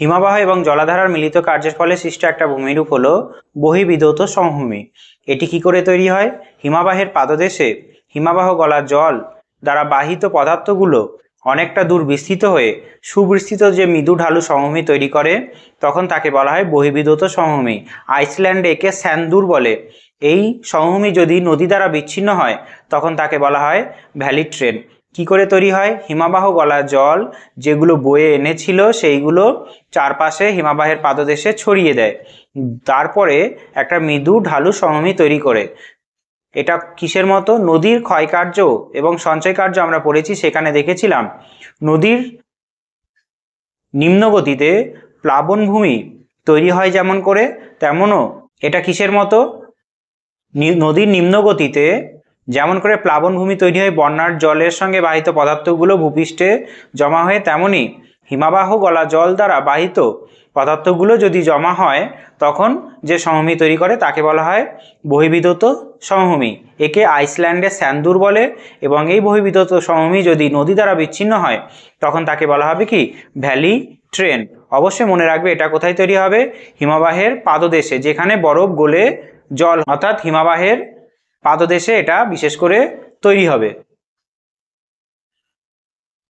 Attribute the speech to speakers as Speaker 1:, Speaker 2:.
Speaker 1: হিমবাহ এবং জলাধারার মিলিত কার্যের ফলে সৃষ্ট একটা ভূমিরূপ হলো বহিবিধৌত সমভূমি। এটি কি করে তৈরি হয়? হিমাবাহের পাদদেশে হিমাবাহ গলার জল দ্বারা বাহিত পদার্থগুলো অনেকটা দূর বিস্তৃত হয়ে সুবিস্তৃত যে মৃদু ঢালু সমভূমি তৈরি করে, তখন তাকে বলা হয় বহিবিধৌত সমভূমি। আইসল্যান্ডে একে স্যান্দুর বলে। এই সমভূমি যদি নদী দ্বারা বিচ্ছিন্ন হয়, তখন তাকে বলা হয় ভ্যালি ট্রেন। কি করে তৈরি হয়? হিমাবাহ গলার জল যেগুলো বয়ে এনেছিল, সেইগুলো চারপাশে হিমাবাহের পাদদেশে ছড়িয়ে দেয়। তারপরে একটা মৃদু ঢালু সমভূমি তৈরি করে। এটা কিসের মতো? নদীর ক্ষয়কার্য এবং সঞ্চয় কার্য আমরা পড়েছি, সেখানে দেখেছিলাম। নদীর নিম্নগতিতে প্লাবনভূমি তৈরি হয় যেমন করে, তেমনও এটা কিসের মতো? নদীর নিম্নগতিতে যেমন করে প্লাবনভূমি তৈরি হয়, বন্যার জলের সঙ্গে বাহিত পদার্থগুলো ভূপৃষ্ঠে জমা হয়ে তেমনি হিমাবাহ গলা জল দ্বারা বাহিত পদার্থগুলো যদি জমা হয়, তখন যে সমভূমি তৈরি করে তাকে বলা হয় বহিবিধত সমভূমি। একে আইসল্যান্ডে স্যান্দুর বলে এবং এই বহিবিধত সমভূমি যদি নদী দ্বারা বিচ্ছিন্ন হয়, তখন তাকে বলা হবে কি? Valley train. অবশ্যই মনে রাখবে এটা কোথায় তৈরি হবে? হিমাবাহের পাদদেশে, যেখানে বরফ গলে জল অর্থাৎ হিমাবাহের পাদদেশে এটা বিশেষ করে তৈরি হবে।